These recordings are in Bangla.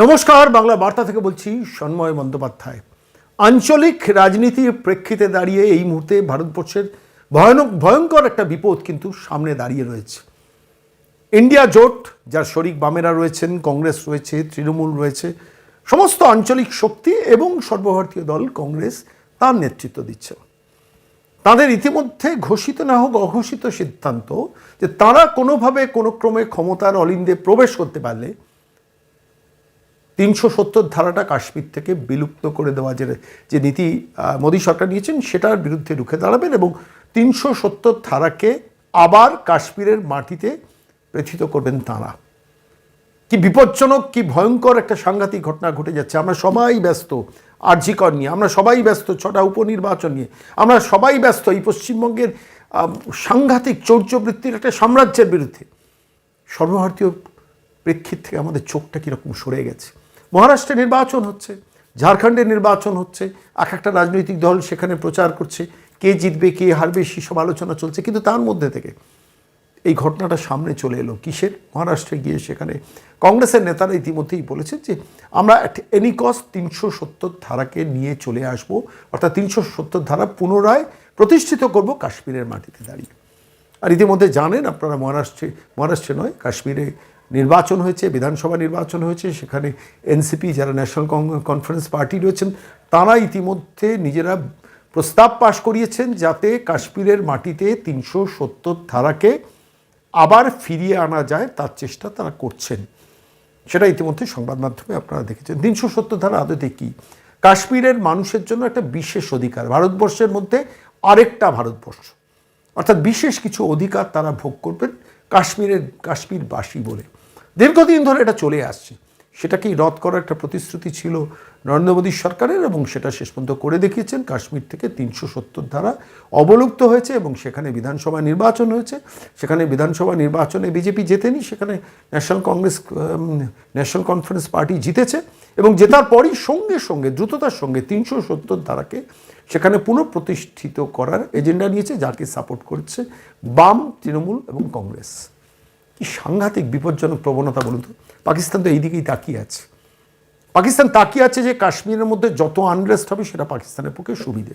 নমস্কার, বাংলা বার্তা থেকে বলছি সন্ময় বন্দ্যোপাধ্যায়। আঞ্চলিক রাজনীতির প্রেক্ষিতে দাঁড়িয়ে এই মুহূর্তে ভারতবর্ষের ভয়ানক, ভয়ঙ্কর একটা বিপদ কিন্তু সামনে দাঁড়িয়ে রয়েছে। ইন্ডিয়া জোট, যার শরিক বামেরা রয়েছেন, কংগ্রেস রয়েছে, তৃণমূল রয়েছে, সমস্ত আঞ্চলিক শক্তি এবং সর্বভারতীয় দল কংগ্রেস তার নেতৃত্ব দিচ্ছে। তাদের ইতিমধ্যে ঘোষিত না হোক অঘোষিত সিদ্ধান্ত যে তারা কোনোভাবে কোনো ক্রমে ক্ষমতার অলিন্দে প্রবেশ করতে পারলে তিনশো সত্তর ধারাটা কাশ্মীর থেকে বিলুপ্ত করে দেওয়া যে যে নীতি মোদী সরকার নিয়েছেন, সেটার বিরুদ্ধে রুখে দাঁড়াবেন এবং তিনশো সত্তর ধারাকে আবার কাশ্মীরের মাটিতে প্রেথিত করবেন তাঁরা। কি বিপজ্জনক, কি ভয়ঙ্কর একটা সাংঘাতিক ঘটনা ঘটে যাচ্ছে। আমরা সবাই ব্যস্ত, আর্জিকর নিয়ে, আমরা সবাই ব্যস্ত ছটা উপনির্বাচন নিয়ে, আমরা সবাই ব্যস্ত এই পশ্চিমবঙ্গের সাংঘাতিক চৌর্যবৃত্তির একটা সাম্রাজ্যের বিরুদ্ধে। সর্বভারতীয় প্রেক্ষিত থেকে আমাদের চোখটা কীরকম সরে গেছে। মহারাষ্ট্রে নির্বাচন হচ্ছে, ঝাড়খণ্ডে নির্বাচন হচ্ছে, এক একটা রাজনৈতিক দল সেখানে প্রচার করছে, কে জিতবে, কে হারবে, সেসব আলোচনা চলছে, কিন্তু তার মধ্যে থেকে এই ঘটনাটা সামনে চলে এলো কিসের? মহারাষ্ট্রে গিয়ে সেখানে কংগ্রেসের নেতারা ইতিমধ্যেই বলেছেন যে আমরা এনি কস্ট তিনশো সত্তর ধারাকে নিয়ে চলে আসব, অর্থাৎ তিনশো সত্তর ধারা পুনরায় প্রতিষ্ঠিত করব কাশ্মীরের মাটিতে দাঁড়িয়ে। আর ইতিমধ্যে জানেন আপনারা মহারাষ্ট্রে মহারাষ্ট্রে নয়, কাশ্মীরে নির্বাচন হয়েছে, বিধানসভা নির্বাচন হয়েছে, সেখানে এনসিপি যারা ন্যাশনাল কনফারেন্স পার্টি রয়েছেন, তারা ইতিমধ্যে নিজেরা প্রস্তাব পাশ করিয়েছেন যাতে কাশ্মীরের মাটিতে তিনশো সত্তর ধারাকে আবার ফিরিয়ে আনা যায়, তার চেষ্টা তারা করছেন। সেটা ইতিমধ্যে সংবাদ মাধ্যমে আপনারা দেখেছেন। তিনশো সত্তর ধারা আদতে কি? কাশ্মীরের মানুষের জন্য একটা বিশেষ অধিকার, ভারতবর্ষের মধ্যে আরেকটা ভারতবর্ষ। অর্থাৎ বিশেষ কিছু অধিকার তারা ভোগ করবেন কাশ্মীরের, কাশ্মীরবাসী বলে। দীর্ঘদিন ধরে এটা চলে আসছে। সেটাকেই রদ করার একটা প্রতিশ্রুতি ছিল নরেন্দ্র মোদী সরকারের এবং সেটা শেষ পর্যন্ত করে দেখিয়েছেন। কাশ্মীর থেকে তিনশো সত্তর ধারা অবলুপ্ত হয়েছে এবং সেখানে বিধানসভা নির্বাচন হয়েছে। সেখানে বিধানসভা নির্বাচনে বিজেপি জেতেনি, সেখানে national Congress national conference party জিতেছে এবং জেতার পরই সঙ্গে সঙ্গে, দ্রুততার সঙ্গে তিনশো সত্তর ধারাকে সেখানে পুনঃপ্রতিষ্ঠিত করার এজেন্ডা নিয়েছে যাকে সাপোর্ট করছে বাম, তৃণমূল এবং কংগ্রেস। কি সাংঘাতিক বিপজ্জনক প্রবণতা বলুন তো? পাকিস্তান তো এই দিকেই তাকিয়ে আছে। পাকিস্তান তাকিয়ে আছে যে কাশ্মীরের মধ্যে যত আনরেস্ট হবে সেটা পাকিস্তানের পক্ষে সুবিধে।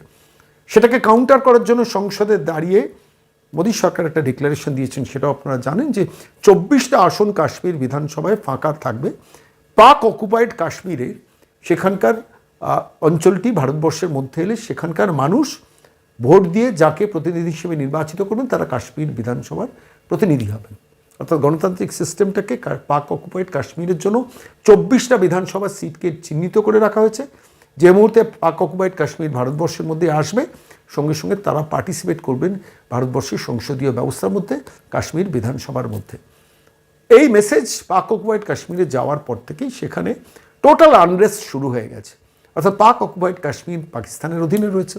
সেটাকে কাউন্টার করার জন্য সংসদে দাঁড়িয়ে মোদী সরকার একটা ডিক্লারেশন দিয়েছেন, সেটাও আপনারা জানেন যে চব্বিশটা আসন কাশ্মীর বিধানসভায় ফাঁকা থাকবে। পাক অকুপাইড কাশ্মীরে সেখানকার অঞ্চলটি ভারতবর্ষের মধ্যে এলে সেখানকার মানুষ ভোট দিয়ে যাকে প্রতিনিধি হিসেবে নির্বাচিত করবেন, তারা কাশ্মীর বিধানসভার প্রতিনিধি হবেন। অর্থাৎ গণতান্ত্রিক সিস্টেমটাকে পাক অকুপাইড কাশ্মীরের জন্য চব্বিশটা বিধানসভা সিটকে চিহ্নিত করে রাখা হয়েছে। যে মুহূর্তে পাক অকুপাইড কাশ্মীর ভারতবর্ষের মধ্যে আসবে, সঙ্গে সঙ্গে তারা পার্টিসিপেট করবেন ভারতবর্ষের সংসদীয় ব্যবস্থার মধ্যে, কাশ্মীর বিধানসভার মধ্যে। এই মেসেজ পাক অকুপাইড কাশ্মীরে যাওয়ার পর থেকেই সেখানে টোটাল আনরেস্ট শুরু হয়ে গেছে। অর্থাৎ পাক অকুপাইড কাশ্মীর পাকিস্তানের অধীনে রয়েছে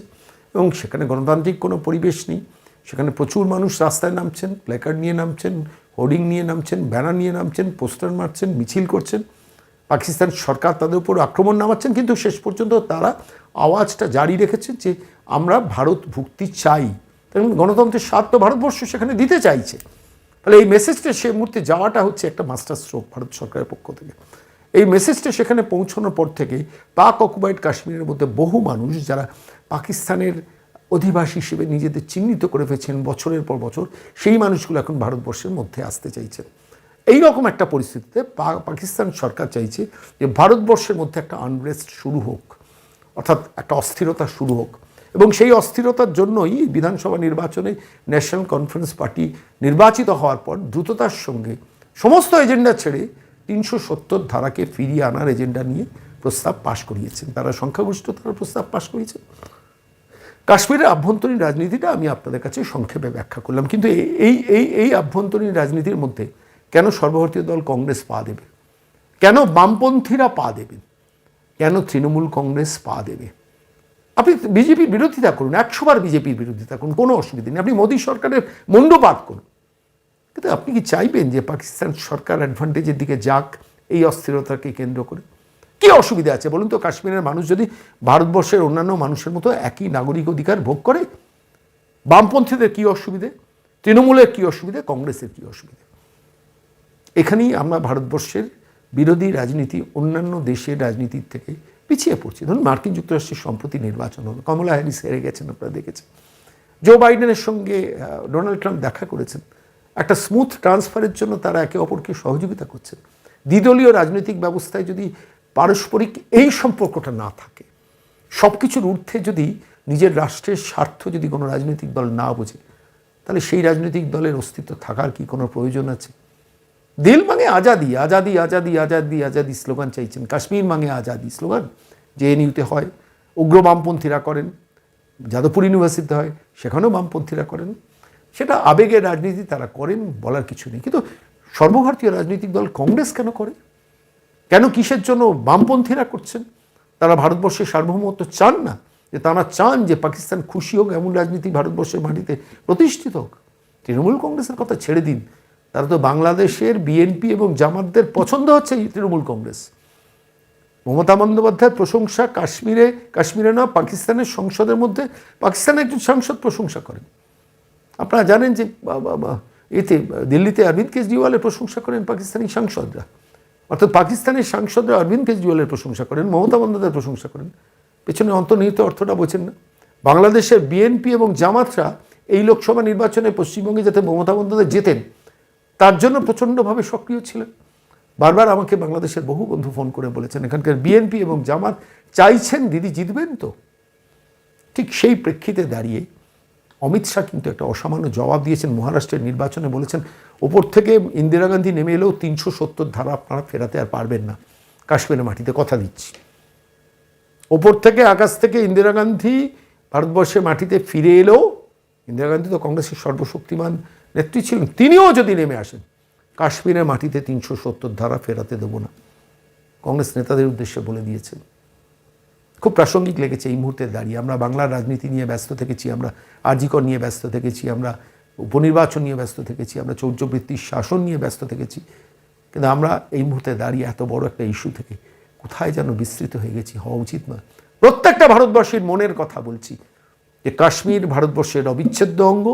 এবং সেখানে গণতান্ত্রিক কোনো পরিবেশ নেই। সেখানে প্রচুর মানুষ রাস্তায় নামছেন প্ল্যাকার্ড নিয়ে নামছেন হোর্ডিং নিয়ে নামছেন, ব্যানার নিয়ে নামছেন, পোস্টার মারছেন, মিছিল করছেন। পাকিস্তান সরকার তাদের উপর আক্রমণ নামাচ্ছেন, কিন্তু শেষ পর্যন্ত তারা আওয়াজটা জারি রেখেছে যে আমরা ভারত ভুক্তি চাই। কারণ গণতন্ত্রের স্বাদ তো ভারতবর্ষ সেখানে দিতে চাইছে। তাহলে এই মেসেজটা সে মুহূর্তে যাওয়াটা হচ্ছে একটা মাস্টার স্ট্রোক ভারত সরকারের পক্ষ থেকে। এই মেসেজটা সেখানে পৌঁছানোর পর থেকে পাক অকুপাইড কাশ্মীরের মধ্যে বহু মানুষ যারা পাকিস্তানের অধিবাসী হিসেবে নিজেদের চিহ্নিত করে ফেছেন বছরের পর বছর, সেই মানুষগুলো এখন ভারতবর্ষের মধ্যে আসতে চাইছেন। এই রকম একটা পরিস্থিতিতে পাকিস্তান সরকার চাইছে যে ভারতবর্ষের মধ্যে একটা আনরেস্ট শুরু হোক, অর্থাৎ একটা অস্থিরতা শুরু হোক। এবং সেই অস্থিরতার জন্যই বিধানসভা নির্বাচনে ন্যাশনাল কনফারেন্স পার্টি নির্বাচিত হওয়ার পর দ্রুততার সঙ্গে সমস্ত এজেন্ডা ছেড়ে তিনশো সত্তর ধারাকে ফিরিয়ে আনার এজেন্ডা নিয়ে প্রস্তাব পাশ করিয়েছেন। তারা সংখ্যাগরিষ্ঠতার প্রস্তাব পাশ করিয়েছেন কাশ্মীরের আভ্যন্তরীণ রাজনীতিটা আমি আপনাদের কাছে সংক্ষেপে ব্যাখ্যা করলাম। কিন্তু এই- এই এই আভ্যন্তরীণ রাজনীতির মধ্যে কেন সর্বভারতীয় দল কংগ্রেস পা দেবে? কেন বামপন্থীরা পা দেবে? কেন তৃণমূল কংগ্রেস পা দেবে? আপনি বিজেপির বিরোধিতা করুন একশোবার বিজেপির বিরোধিতা করুন, কোনো অসুবিধা নেই। আপনি মোদী সরকারের মণ্ডপাত করুন। কিন্তু আপনি কি চাইবেন যে পাকিস্তান সরকার অ্যাডভান্টেজের দিকে যাক, এই অস্থিরতাকে কেন্দ্র করে? কি অসুবিধা আছে? বলুন তো, কাশ্মীরের মানুষ যদি ভারতবর্ষের অন্যান্য মানুষের মতো একই নাগরিক অধিকার ভোগ করে, বামপন্থীদের কি অসুবিধে? তৃণমূলের কি অসুবিধে? কংগ্রেসের কি অসুবিধে? এখানেই আমরা ভারতবর্ষের বিরোধী রাজনীতি, অন্যান্য দেশের রাজনীতির থেকে পিছিয়ে পড়ছে। ধরুন, মার্কিন যুক্তরাষ্ট্রের সম্প্রতি নির্বাচন হলো। কমলা হ্যারিস হেরে গেছেন, আপনারা দেখেছেন। জো বাইডেনের সঙ্গে ডোনাল্ড ট্রাম্প দেখা করেছেন। একটা স্মুথ ট্রান্সফারের জন্য তারা একে অপরকে সহযোগিতা করছেন। দ্বিদলীয় রাজনৈতিক ব্যবস্থায় যদি পারস্পরিক এই সম্পর্কটা না থাকে। সব কিছুর ঊর্ধ্বে যদি নিজের রাষ্ট্রের স্বার্থ যদি কোনো রাজনৈতিক দল না বোঝে, তাহলে সেই রাজনৈতিক দলের অস্তিত্ব থাকার কি কোনো প্রয়োজন আছে? দিল মাঙে আজাদি আজাদি আজাদি আজাদি আজাদি স্লোগান চাইছেন। কাশ্মীর মাঙে আজাদি স্লোগান যে জেএনইউতে হয়, উগ্র বামপন্থীরা করেন, যাদবপুর ইউনিভার্সিটিতে হয়, সেখানেও বামপন্থীরা করেন। সেটা আবেগের রাজনীতি তারা করেন বলার কিছু নেই। কিন্তু সর্বভারতীয় রাজনৈতিক দল কংগ্রেস কেন করে? কেন কিসের জন্য বামপন্থীরা করছেন? তারা ভারতবর্ষের সার্বভৌমত্ব চান না? যে তারা চান যে পাকিস্তান খুশি হোক, এমন রাজনীতি ভারতবর্ষের মাটিতে প্রতিষ্ঠিত হোক। তৃণমূল কংগ্রেসের কথা ছেড়ে দিন। তারা তো বাংলাদেশের বিএনপি এবং জামাতদের পছন্দ হচ্ছে তৃণমূল কংগ্রেস। মমতা বন্দ্যোপাধ্যায়ের প্রশংসা কাশ্মীরে কাশ্মীরে না, পাকিস্তানের সংসদের মধ্যে পাকিস্তানের একজন সাংসদ প্রশংসা করেন। আপনারা জানেন যে এতে দিল্লিতে অরবিন্দ কেজরিওয়ালের প্রশংসা করেন পাকিস্তানি সাংসদরা। অর্থাৎ পাকিস্তানের সাংসদরা অরবিন্দ কেজরিওয়ালের প্রশংসা করেন, মমতা বন্দ্যোপাধ্যায়ের প্রশংসা করেন। পেছনে অন্তর্নিহিত অর্থটা বোঝেন না। বাংলাদেশের বিএনপি এবং জামাতরা এই লোকসভা নির্বাচনে পশ্চিমবঙ্গে যাতে মমতা বন্দ্যোপাধ্যায় জেতেন তার জন্য প্রচণ্ডভাবে সক্রিয় ছিলেন। বারবার আমাকে বাংলাদেশের বহু বন্ধু ফোন করে বলেছেন, এখানকার বিএনপি এবং জামাত চাইছেন দিদি জিতবেন তো? ঠিক সেই প্রেক্ষিতে দাঁড়িয়ে অমিত শাহ কিন্তু একটা অসামান্য জবাব দিয়েছেন, মহারাষ্ট্রের নির্বাচনে বলেছেন ওপর থেকে ইন্দিরা গান্ধী নেমে এলেও তিনশো সত্তর ধারা আপনারা ফেরাতে আর পারবেন না। কাশ্মীরের মাটিতে কথা দিচ্ছি। ওপর থেকে আকাশ থেকে ইন্দিরা গান্ধী ভারতবর্ষের মাটিতে ফিরে এলেও, ইন্দিরা গান্ধী তো কংগ্রেসের সর্বশক্তিমান নেত্রী ছিলেন, তিনিও যদি নেমে আসেন, কাশ্মীরের মাটিতে তিনশো সত্তর ধারা ফেরাতে দেবো না। কংগ্রেস নেতাদের উদ্দেশ্যে বলে দিয়েছেন। খুব প্রাসঙ্গিক লেগেছে এই মুহূর্তে দাঁড়িয়ে। আমরা বাংলার রাজনীতি নিয়ে ব্যস্ত থেকেছি, আমরা আজিকর নিয়ে ব্যস্ত থেকেছি, আমরা উপনির্বাচন নিয়ে ব্যস্ত থেকেছি, আমরা চৌর্যবৃত্তির শাসন নিয়ে ব্যস্ত থেকেছি, কিন্তু আমরা এই মুহূর্তে দাঁড়িয়ে এত বড় একটা ইস্যু থেকে কোথায় যেন বিস্তৃত হয়ে গেছি হওয়া উচিত নয়। প্রত্যেকটা ভারতবর্ষের মনের কথা বলছি যে কাশ্মীর ভারতবর্ষের অবিচ্ছেদ্য অঙ্গ,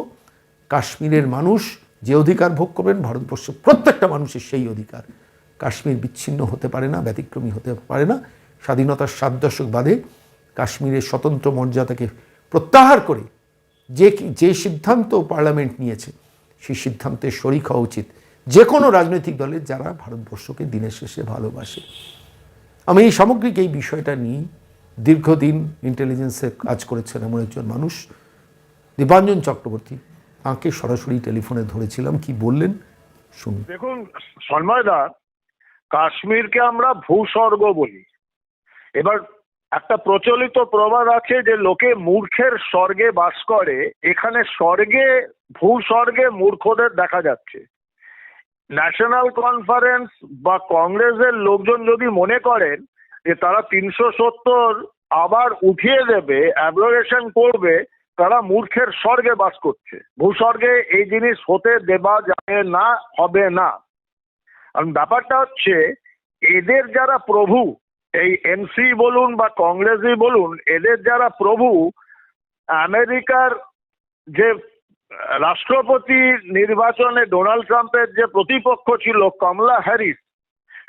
কাশ্মীরের মানুষ যে অধিকার ভোগ করবেন, ভারতবর্ষ প্রত্যেকটা মানুষের সেই অধিকার। কাশ্মীর বিচ্ছিন্ন হতে পারে না, ব্যতিক্রমী হতে পারে না। স্বাধীনতার সাত দশক বাদে কাশ্মীরের স্বতন্ত্র মর্যাদাকে প্রত্যাহার করে যে যে সিদ্ধান্ত পার্লামেন্ট নিয়েছে, সেই সিদ্ধান্তে শরিক হওয়া উচিত। যে কোনো রাজনৈতিক দলের যারা ভারতবর্ষকে দিনের শেষে ভালোবাসে। আমি এই সামগ্রিক এই বিষয়টা নিয়ে দীর্ঘদিন ইন্টেলিজেন্সে কাজ করেছেন এমন একজন মানুষ, দীপাঞ্জন চক্রবর্তী। তাঁকে সরাসরি টেলিফোনে ধরেছিলাম, কি বললেন? শুনুন। দেখুন সন্ময়দা কাশ্মীরকে আমরা ভূস্বর্গ বলি। এবার একটা প্রচলিত প্রবাদ আছে যে লোকে মূর্খের স্বর্গে বাস করে, এখানে স্বর্গে, ভূস্বর্গে মূর্খদের দেখা যাচ্ছে। ন্যাশনাল কনফারেন্স বা কংগ্রেসের লোকজন যদি মনে করেন যে তারা তিনশো সত্তর আবার উঠিয়ে দেবে অ্যাব্লোরেশন করবে, তারা মূর্খের স্বর্গে বাস করছে। ভূস্বর্গে এই জিনিস হতে দেওয়া যাবে না, হবে না। কারণ ব্যাপারটা হচ্ছে, এদের যারা প্রভু এই এমসি বলুন বা কংগ্রেসই বলুন, এদের যারা প্রভু, আমেরিকার যে রাষ্ট্রপতি নির্বাচনে ডোনাল্ড ট্রাম্পের যে প্রতিপক্ষ ছিল কমলা হ্যারিস,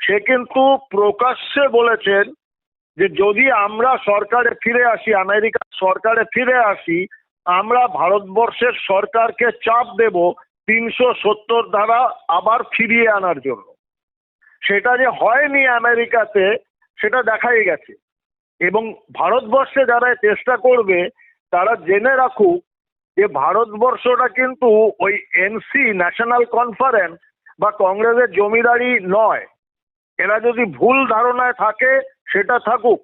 সে কিন্তু প্রকাশ্যে বলেছেন যে যদি আমরা সরকারে ফিরে আসি আমেরিকার সরকারে ফিরে আসি, আমরা ভারতবর্ষের সরকারকে চাপ দেব তিনশো সত্তর ধারা আবার ফিরিয়ে আনার জন্য। সেটা যে হয়নি আমেরিকাতে সেটা দেখাই গেছে। এবং ভারতবর্ষে যারা চেষ্টা করবে, তারা জেনে রাখুক যে ভারতবর্ষটা কিন্তু ওই এনসি ন্যাশনাল কনফারেন্স বা কংগ্রেসের জমিদারি নয়। এরা যদি ভুল ধারণায় থাকে, সেটা থাকুক।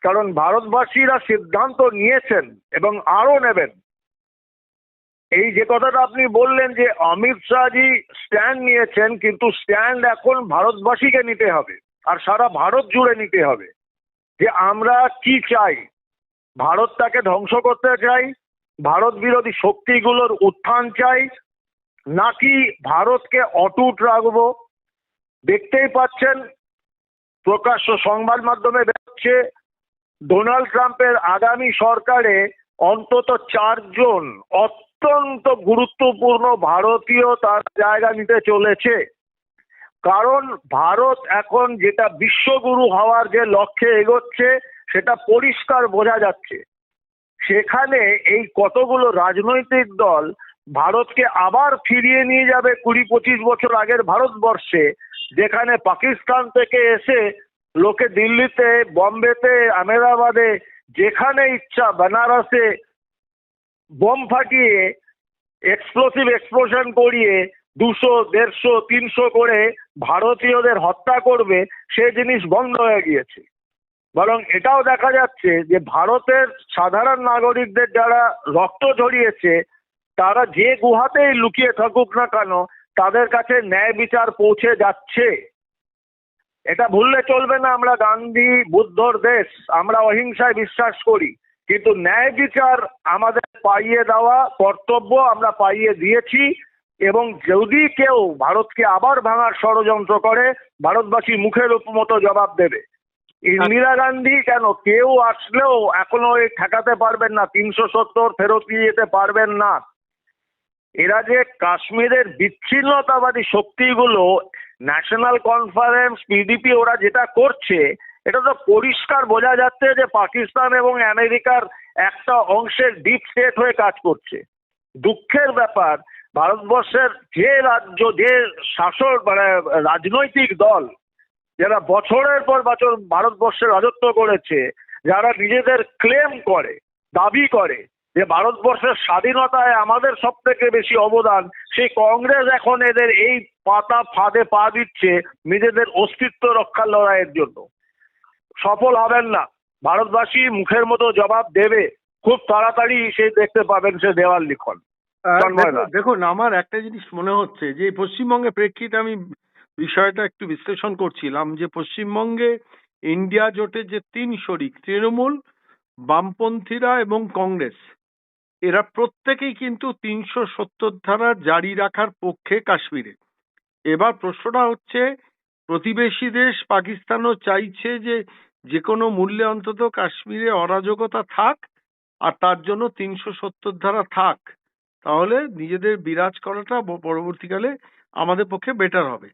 কারণ ভারতবাসীরা সিদ্ধান্ত নিয়েছেন এবং আরও নেবেন। এই যে কথাটা আপনি বললেন যে অমিত শাহজি স্ট্যান্ড নিয়েছেন, কিন্তু স্ট্যান্ড এখন ভারতবাসীকে নিতে হবে। আর সারা ভারত জুড়ে নিতে হবে যে আমরা কি চাই। ভারতটাকে ধ্বংস করতে চাই, ভারত বিরোধী শক্তিগুলোর উত্থান চাই, নাকি ভারতকে অটুট রাখব? দেখতেই পাচ্ছেন, প্রকাশ্য সংবাদ মাধ্যমে বেরোচ্ছে, ডোনাল্ড ট্রাম্পের আগামী সরকারে অন্তত চারজন অত্যন্ত গুরুত্বপূর্ণ ভারতীয় তার জায়গা নিতে চলেছে। কারণ ভারত এখন যেটা বিশ্বগুরু হওয়ার যে লক্ষ্যে এগোচ্ছে, সেটা পরিষ্কার বোঝা যাচ্ছে। সেখানে এই কতগুলো রাজনৈতিক দল ভারতকে আবার ফিরিয়ে নিয়ে যাবে কুড়ি পঁচিশ বছর আগের ভারতবর্ষে, যেখানে পাকিস্তান থেকে এসে লোকে দিল্লিতে, বম্বেতে আমেদাবাদে যেখানে ইচ্ছা বেনারসে বোম ফাটিয়ে এক্সপ্লোসিভ এক্সপ্লোশন করিয়ে দুশো, দেড়শো, তিনশো করে ভারতীয়দের হত্যা করবে, সে জিনিস বন্ধ হয়ে গিয়েছে। বরং এটাও দেখা যাচ্ছে যে ভারতের সাধারণ নাগরিকদের যারা রক্ত ঝরিয়েছে, তারা যে গুহাতেই লুকিয়ে থাকুক না কেন, তাদের কাছে ন্যায় বিচার পৌঁছে যাচ্ছে। এটা ভুললে চলবে না আমরা গান্ধী বুদ্ধর দেশ, আমরা অহিংসায় বিশ্বাস করি। কিন্তু ন্যায় বিচার আমাদের পাইয়ে দেওয়া কর্তব্য আমরা পাইয়ে দিয়েছি। এবং যদি কেউ ভারতকে আবার ভাঙার ষড়যন্ত্র করে ভারতবাসী মুখের মতো জবাব দেবে। ইন্দিরা গান্ধী কেন? কেউ আসলেও এখনও এই ঠেকাতে পারবেন না তিনশো সত্তর ফেরত নিয়ে যেতে পারবেন না। এরা যে কাশ্মীরের বিচ্ছিন্নতাবাদী শক্তিগুলো ন্যাশনাল কনফারেন্স পিডিপি ওরা যেটা করছে এটা তো পরিষ্কার বোঝা যাচ্ছে যে পাকিস্তান এবং আমেরিকার একটা অংশের ডিপ স্টেট হয়ে কাজ করছে। দুঃখের ব্যাপার ভারতবর্ষের যে রাজ্য, যে শাসক মানে রাজনৈতিক দল, যারা বছরের পর বছর ভারতবর্ষে রাজত্ব করেছে, যারা নিজেদের ক্লেম করে, দাবি করে যে ভারতবর্ষের স্বাধীনতায় আমাদের সব থেকে বেশি অবদান, সেই কংগ্রেস এখন এদের এই পাতা ফাঁদে পা দিচ্ছে নিজেদের অস্তিত্ব রক্ষার লড়াইয়ের জন্য। সফল হবেন না। ভারতবাসী মুখের মতো জবাব দেবে। খুব তাড়াতাড়ি সে দেখতে পাবেন সে দেওয়াল লিখন। দেখুন- আমার একটা জিনিস মনে হচ্ছে যে পশ্চিমবঙ্গের প্রেক্ষিতে আমি বিষয়টা একটু বিশ্লেষণ করছিলাম যে পশ্চিমবঙ্গে ইন্ডিয়া জোটে যে তিন শরিক তৃণমূল বামপন্থীরা এবং কংগ্রেস এরা প্রত্যেকেই কিন্তু তিনশো সত্তর ধারা জারি রাখার পক্ষে কাশ্মীরে। এবার প্রশ্নটা হচ্ছে প্রতিবেশী দেশ পাকিস্তানও চাইছে যে যে কোনো মূল্যে অন্তত কাশ্মীরে অরাজকতা থাক আর তার জন্য তিনশো সত্তর ধারা থাক। তাহলে নিজেদের বিরাজ করাটা পরবর্তীকালে আমাদের পক্ষে বেটার হবে।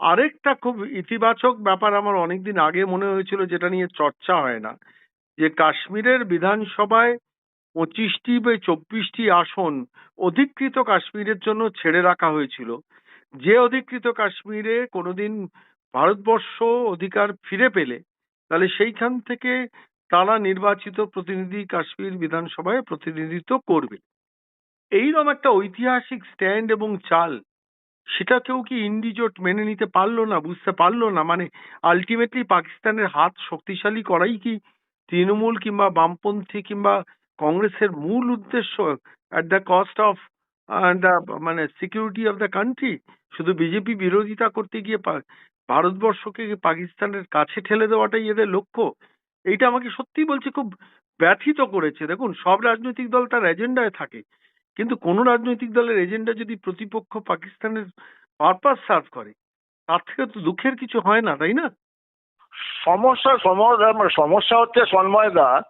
আরেকটা খুব ইতিবাচক ব্যাপার আমার অনেকদিন আগে মনে হয়েছিল যেটা নিয়ে চর্চা হয় না, যে কাশ্মীরের বিধানসভায় পঁচিশটি বা চব্বিশটি আসন অধিকৃত কাশ্মীরের জন্য ছেড়ে রাখা হয়েছিল। যে অধিকৃত কাশ্মীরে কোনোদিন ভারতবর্ষ অধিকার ফিরে পেলে, তাহলে সেইখান থেকে তারা নির্বাচিত প্রতিনিধি কাশ্মীর বিধানসভায় প্রতিনিধিত্ব করবে। এইরকম একটা ঐতিহাসিক স্ট্যান্ড এবং চাল, সেটা কেউ কি ইন্ডিজোট মেনে নিতে পারল না, বুঝতে পারল না? মানে আলটিমেটলি পাকিস্তানের হাত শক্তিশালী করাই কি তৃণমূল কিংবা বামপন্থী কিংবা কংগ্রেসের মূল উদ্দেশ্য at the cost of the মানে সিকিউরিটি অফ দ্য কান্ট্রি শুধু বিজেপি বিরোধিতা করতে গিয়ে ভারতবর্ষকে পাকিস্তানের কাছে ঠেলে দেওয়াটাই এদের লক্ষ্য? এইটা আমাকে সত্যি বলছি খুব ব্যথিত করেছে। দেখুন, সব রাজনৈতিক দল তার এজেন্ডায় থাকে। কিন্তু কোন রাজনৈতিক দলের এজেন্ডা যদি প্রতিপক্ষ পাকিস্তানের পারপাস সার্ভ করে, তার থেকে তো দুঃখের কিছু হয় না, তাই না? সমস্যা সম- মানে সমস্যা হচ্ছে সন্ময়দা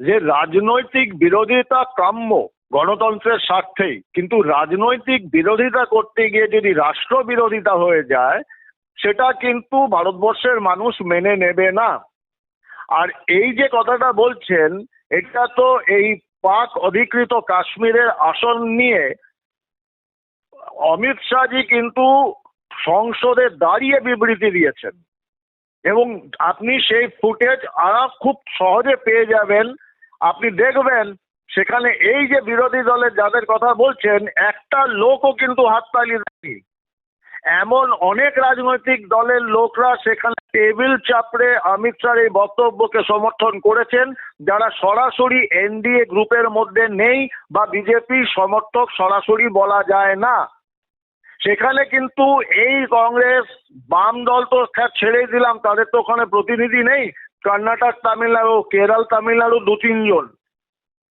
যে রাজনৈতিক বিরোধিতা কাম্য গণতন্ত্রের স্বার্থেই কিন্তু রাজনৈতিক বিরোধিতা করতে গিয়ে যদি রাষ্ট্র বিরোধিতা হয়ে যায়, সেটা কিন্তু ভারতবর্ষের মানুষ মেনে নেবে না। আর এই যে কথাটা বলছেন, এটা তো এই পাক অধিকৃত কাশ্মীরের আসন নিয়ে অমিত শাহজি কিন্তু সংসদে দাঁড়িয়ে বিবৃতি দিয়েছেন। এবং আপনি সেই ফুটেজ আরাম খুব সহজে পেয়ে যাবেন। আপনি দেখবেন, সেখানে এই যে বিরোধী দলের যাদের কথা বলছেন, একটা লোকও কিন্তু হাততালি দেয়নি। এমন অনেক রাজনৈতিক দলের লোকরা সেখানে টেবিল চাপড়ে অমিত শাহর এই বক্তব্যকে সমর্থন করেছেন, যারা সরাসরি এনডিএ গ্রুপের মধ্যে নেই বা বিজেপি সমর্থক সরাসরি বলা যায় না। সেখানে কিন্তু এই কংগ্রেস বাম দল তো ছেড়েই দিলাম, তাদের তো ওখানে প্রতিনিধি নেই, কর্ণাটক তামিলনাড়ু, কেরল তামিলনাড়ু দু তিনজন,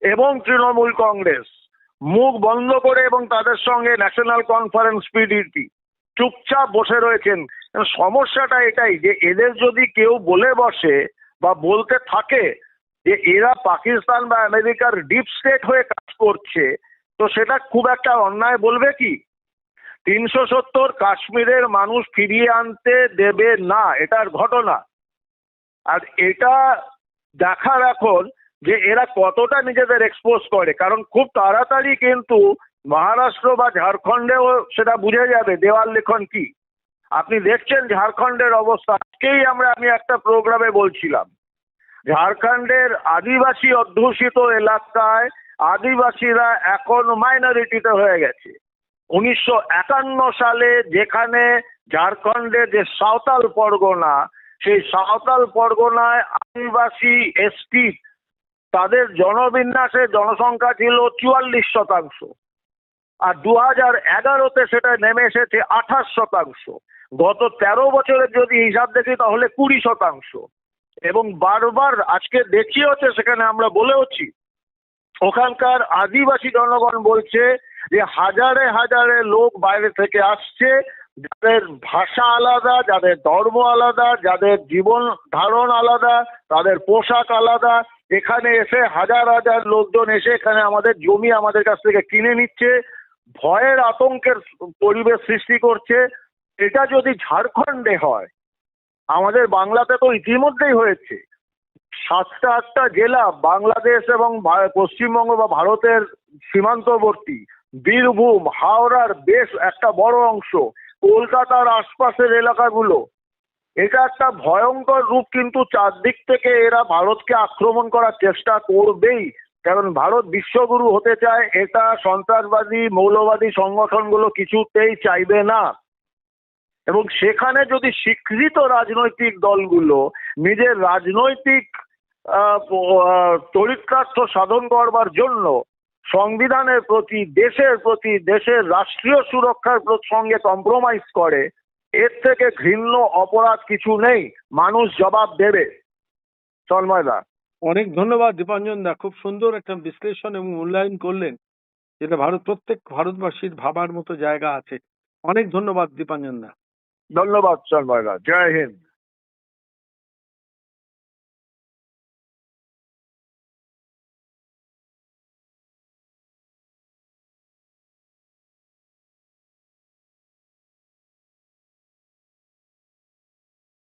এবং তৃণমূল কংগ্রেস। মুখ বন্ধ করে এবং তাদের সঙ্গে ন্যাশনাল কনফারেন্স পিডিপি চুপচাপ বসে রয়েছেন। সমস্যাটা এটাই যে এদের যদি কেউ বলে বসে বা বলতে থাকে যে এরা পাকিস্তান বা আমেরিকার ডিপ স্টেট হয়ে কাজ করছে, তো সেটা খুব একটা অন্যায় বলবে কি? তিনশো সত্তর কাশ্মীরের মানুষ ফিরিয়ে আনতে দেবে না, এটার ঘটনা। আর এটা দেখার এখন যে এরা কতটা নিজেদের এক্সপোজ করে, কারণ খুব তাড়াতাড়ি কিন্তু মহারাষ্ট্র বা ঝাড়খণ্ডেও সেটা বুঝে যাবে, দেওয়াল লিখন কি? আপনি দেখছেন ঝাড়খণ্ডের অবস্থা, আজকেই আমরা, আমি একটা প্রোগ্রামে বলছিলাম, ঝাড়খণ্ডের আদিবাসী অধ্যুষিত এলাকায় আদিবাসীরা এখন মাইনরিটিতে হয়ে গেছে। উনিশশো একান্ন সালে যেখানে ঝাড়খণ্ডের যে সাঁওতাল পরগনা, সেই সাঁওতাল পরগনায় আদিবাসী এসটি, তাদের জনবিন্যাসে জনসংখ্যা ছিল চুয়াল্লিশ শতাংশ। আর দু হাজার এগারোতে সেটা নেমে এসেছে আঠাশ শতাংশ। গত তেরো বছরের যদি হিসাব দেখি তাহলে কুড়ি শতাংশ। এবং বারবার আজকে দেখিয়েওছে, সেখানে আমরা বলেওছি, ওখানকার আদিবাসী জনগণ বলছে যে হাজারে হাজারে লোক বাইরে থেকে আসছে, যাদের ভাষা আলাদা, যাদের ধর্ম আলাদা, যাদের জীবন ধারণ আলাদা, তাদের পোশাক আলাদা। এখানে এসে হাজার হাজার লোকজন এসে এখানে আমাদের জমি আমাদের কাছ থেকে কিনে নিচ্ছে। ভয়ের আতঙ্কের পরিবেশ সৃষ্টি করছে। এটা যদি ঝাড়খণ্ডে হয়, আমাদের বাংলাতে তো ইতিমধ্যেই হয়েছে। সাতটা আটটা জেলা বাংলাদেশ এবং পশ্চিমবঙ্গ বা ভারতের সীমান্তবর্তী, বীরভূম, হাওড়ার বেশ একটা বড় অংশ, কলকাতার আশপাশের এলাকাগুলো, এটা একটা ভয়ঙ্কর রূপ কিন্তু চারদিক থেকে এরা ভারতকে আক্রমণ করার চেষ্টা করবেই। কারণ ভারত বিশ্বগুরু হতে চায়, এটা সন্ত্রাসবাদী, মৌলবাদী সংগঠনগুলো কিছুতেই চাইবে না। এবং সেখানে যদি স্বীকৃত রাজনৈতিক দলগুলো নিজের রাজনৈতিক চরিতার্থ সাধন করবার জন্য সংবিধানের প্রতি, দেশের প্রতি, দেশের রাষ্ট্রীয় সুরক্ষার সঙ্গে কম্প্রোমাইজ করে, এর থেকে ঘৃণ্য অপরাধ কিছু নেই। মানুষ জবাব দেবে। চন্ময়দা অনেক ধন্যবাদ দীপাঞ্জন দা, খুব সুন্দর একটা বিশ্লেষণ এবং মূল্যায়ন করলেন, যেটা ভারত, প্রত্যেক ভারতবাসীর ভাবার মতো জায়গা আছে। অনেক ধন্যবাদ দীপাঞ্জন দা। ধন্যবাদ চন্ময়দা জয় হিন্দ।